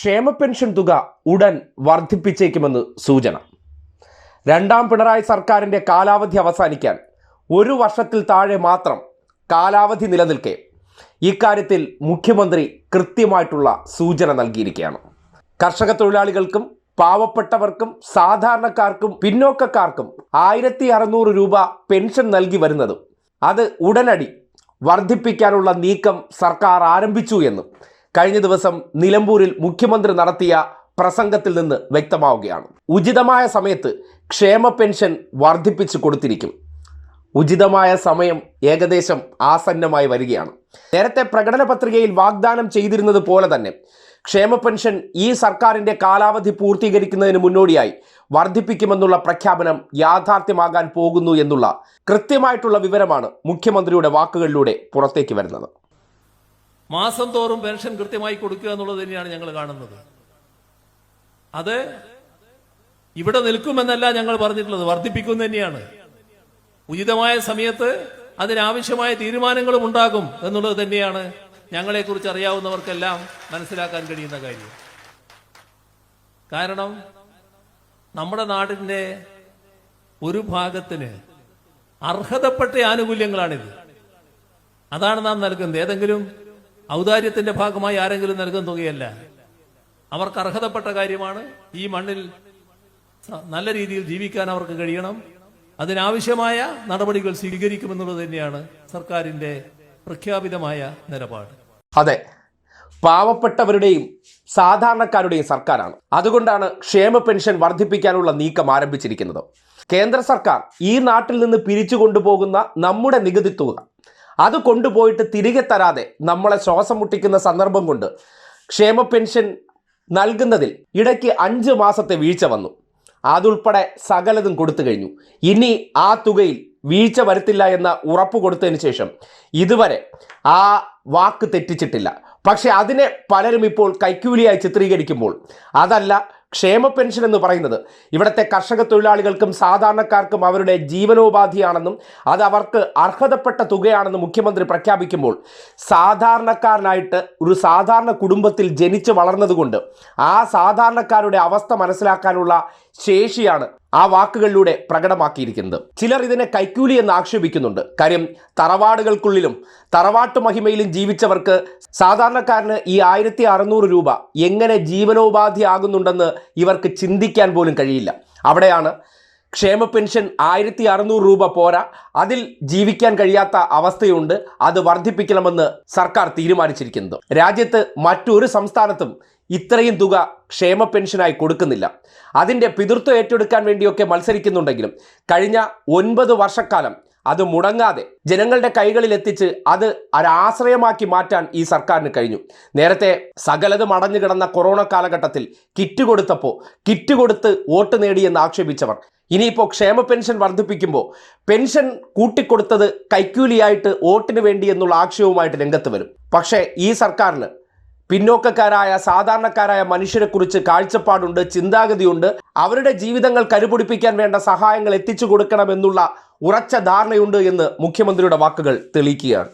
ക്ഷേമ പെൻഷൻ തുക ഉടൻ വർദ്ധിപ്പിച്ചേക്കുമെന്ന് സൂചന. രണ്ടാം പിണറായി സർക്കാരിന്റെ കാലാവധി അവസാനിക്കാൻ ഒരു വർഷത്തിൽ താഴെ മാത്രം കാലാവധി നിലനിൽക്കെ. ഇക്കാര്യത്തിൽ മുഖ്യമന്ത്രി കൃത്യമായിട്ടുള്ള സൂചന നൽകിയിരിക്കുകയാണ്. കർഷക തൊഴിലാളികൾക്കും പാവപ്പെട്ടവർക്കും സാധാരണക്കാർക്കും പിന്നോക്കക്കാർക്കും ആയിരത്തി അറുന്നൂറ് രൂപ പെൻഷൻ നൽകി വരുന്നതും അത് ഉടനടി വർദ്ധിപ്പിക്കാനുള്ള നീക്കം സർക്കാർ ആരംഭിച്ചു എന്നും കഴിഞ്ഞ ദിവസം നിലമ്പൂരിൽ മുഖ്യമന്ത്രി നടത്തിയ പ്രസംഗത്തിൽ നിന്ന് വ്യക്തമാവുകയാണ്. ഉചിതമായ സമയത്ത് ക്ഷേമ പെൻഷൻ വർദ്ധിപ്പിച്ചു കൊടുത്തിരിക്കും. ഉചിതമായ സമയം ഏകദേശം ആസന്നമായി വരികയാണ്. നേരത്തെ പ്രകടന പത്രികയിൽ വാഗ്ദാനം ചെയ്തിരുന്നത് പോലെ തന്നെ ക്ഷേമ പെൻഷൻ ഈ സർക്കാരിന്റെ കാലാവധി പൂർത്തീകരിക്കുന്നതിന് മുന്നോടിയായി വർദ്ധിപ്പിക്കുമെന്നുള്ള പ്രഖ്യാപനം യാഥാർത്ഥ്യമാകാൻ പോകുന്നു എന്നുള്ള കൃത്യമായിട്ടുള്ള വിവരമാണ് മുഖ്യമന്ത്രിയുടെ വാക്കുകളിലൂടെ പുറത്തേക്ക് വരുന്നത്. മാസം തോറും പെൻഷൻ കൃത്യമായി കൊടുക്കുക എന്നുള്ളത് തന്നെയാണ് ഞങ്ങൾ കാണുന്നത്. അത് ഇവിടെ നിൽക്കുമെന്നല്ല ഞങ്ങൾ പറഞ്ഞിട്ടുള്ളത്. വർദ്ധിപ്പിക്കും തന്നെയാണ്. ഉചിതമായ സമയത്ത് അതിനാവശ്യമായ തീരുമാനങ്ങളും ഉണ്ടാകും എന്നുള്ളത് തന്നെയാണ് ഞങ്ങളെക്കുറിച്ച് അറിയാവുന്നവർക്കെല്ലാം മനസ്സിലാക്കാൻ കഴിയുന്ന കാര്യം. കാരണം നമ്മുടെ നാടിന്റെ ഒരു ഭാഗത്തിന് അർഹതപ്പെട്ട ആനുകൂല്യങ്ങളാണിത്. അതാണ് നാം നൽകുന്നത്. ഏതെങ്കിലും ഔദാര്യത്തിന്റെ ഭാഗമായി ആരെങ്കിലും നൽകുന്ന തുകയല്ല. അവർക്ക് അർഹതപ്പെട്ട കാര്യമാണ് ഈ മണ്ണിൽ നല്ല രീതിയിൽ ജീവിക്കാൻ അവർക്ക് കഴിയണം. അതിനാവശ്യമായ നടപടികൾ സ്വീകരിക്കുമെന്നുള്ളത് തന്നെയാണ് സർക്കാരിന്റെ പ്രഖ്യാപിതമായ നിലപാട്. അതെ. പാവപ്പെട്ടവരുടെയും സാധാരണക്കാരുടെയും സർക്കാരാണ്. അതുകൊണ്ടാണ് ക്ഷേമ പെൻഷൻ വർദ്ധിപ്പിക്കാനുള്ള നീക്കം ആരംഭിച്ചിരിക്കുന്നത്. കേന്ദ്ര സർക്കാർ ഈ നാട്ടിൽ നിന്ന് പിരിച്ചു കൊണ്ടുപോകുന്ന നമ്മുടെ നികുതി തുക അത് കൊണ്ടുപോയിട്ട് തിരികെ തരാതെ നമ്മളെ ശ്വാസം മുട്ടിക്കുന്ന സന്ദർഭം കൊണ്ട് ക്ഷേമ പെൻഷൻ നൽകുന്നതിൽ ഇടയ്ക്ക് അഞ്ച് മാസത്തെ വീഴ്ച വന്നു. അതുൾപ്പെടെ സകലതും കൊടുത്തു കഴിഞ്ഞു. ഇനി ആ തുകയിൽ വീഴ്ച വരുത്തില്ല എന്ന ഉറപ്പ് കൊടുത്തതിന് ശേഷം ഇതുവരെ ആ വാക്ക് തെറ്റിച്ചിട്ടില്ല. പക്ഷെ അതിനെ പലരും ഇപ്പോൾ കൈക്കൂലിയായി ചിത്രീകരിക്കുമ്പോൾ അതല്ല ക്ഷേമ പെൻഷൻ എന്ന് പറയുന്നത്. ഇവിടുത്തെ കർഷക തൊഴിലാളികൾക്കും സാധാരണക്കാർക്കും അവരുടെ ജീവനോപാധിയാണെന്നും അത് അവർക്ക് അർഹതപ്പെട്ട തുകയാണെന്നും മുഖ്യമന്ത്രി പ്രഖ്യാപിക്കുമ്പോൾ സാധാരണക്കാരനായിട്ട് ഒരു സാധാരണ കുടുംബത്തിൽ ജനിച്ചു വളർന്നതുകൊണ്ട് ആ സാധാരണക്കാരുടെ അവസ്ഥ മനസ്സിലാക്കാനുള്ള ശേഷിയാണ് ആ വാക്കുകളിലൂടെ പ്രകടമാക്കിയിരിക്കുന്നത്. ചിലർ ഇതിനെ കൈക്കൂലി എന്ന് ആക്ഷേപിക്കുന്നുണ്ട്. കാര്യം തറവാടുകൾക്കുള്ളിലും തറവാട്ട് മഹിമയിലും ജീവിച്ചവർക്ക് സാധാരണക്കാരന് ഈ ആയിരത്തി അറുന്നൂറ് രൂപ എങ്ങനെ ജീവനോപാധിയാകുന്നുണ്ടെന്ന് ഇവർക്ക് ചിന്തിക്കാൻ പോലും കഴിയില്ല. അവിടെയാണ് ക്ഷേമ പെൻഷൻ ആയിരത്തി അറുന്നൂറ് രൂപ പോരാ. അതിൽ ജീവിക്കാൻ കഴിയാത്ത അവസ്ഥയുണ്ട്. അത് വർദ്ധിപ്പിക്കണമെന്ന് സർക്കാർ തീരുമാനിച്ചിരിക്കുന്നത്. രാജ്യത്ത് മറ്റൊരു സംസ്ഥാനത്തും ഇത്രയും തുക ക്ഷേമ പെൻഷനായി കൊടുക്കുന്നില്ല. അതിന്റെ പിതൃത്വം ഏറ്റെടുക്കാൻ വേണ്ടിയൊക്കെ മത്സരിക്കുന്നുണ്ടെങ്കിലും കഴിഞ്ഞ ഒൻപത് വർഷക്കാലം അത് മുടങ്ങാതെ ജനങ്ങളുടെ കൈകളിൽ എത്തിച്ച് അത് ഒരാശ്രയമാക്കി മാറ്റാൻ ഈ സർക്കാരിന് കഴിഞ്ഞു. നേരത്തെ സകലതും അടഞ്ഞു കിടന്ന കൊറോണ കാലഘട്ടത്തിൽ കിറ്റ് കൊടുത്തപ്പോൾ കിറ്റ് കൊടുത്ത് വോട്ട് നേടിയെന്ന് ആക്ഷേപിച്ചവർ ഇനിയിപ്പോൾ ക്ഷേമ പെൻഷൻ വർദ്ധിപ്പിക്കുമ്പോൾ പെൻഷൻ കൂട്ടിക്കൊടുത്തത് കൈക്കൂലിയായിട്ട് വോട്ടിന് വേണ്ടി എന്നുള്ള ആക്ഷേപവുമായിട്ട് രംഗത്ത് വരും. പക്ഷേ ഈ സർക്കാരിന് പിന്നോക്കക്കാരായ സാധാരണക്കാരായ മനുഷ്യരെക്കുറിച്ച് കാഴ്ചപ്പാടുണ്ട് ചിന്താഗതിയുണ്ട്. അവരുടെ ജീവിതങ്ങൾ കരുപിടിപ്പിക്കാൻ വേണ്ട സഹായങ്ങൾ എത്തിച്ചു കൊടുക്കണമെന്നുള്ള ഉറച്ച ധാരണയുണ്ട് എന്ന് മുഖ്യമന്ത്രിയുടെ വാക്കുകൾ തെളിയിക്കുകയാണ്.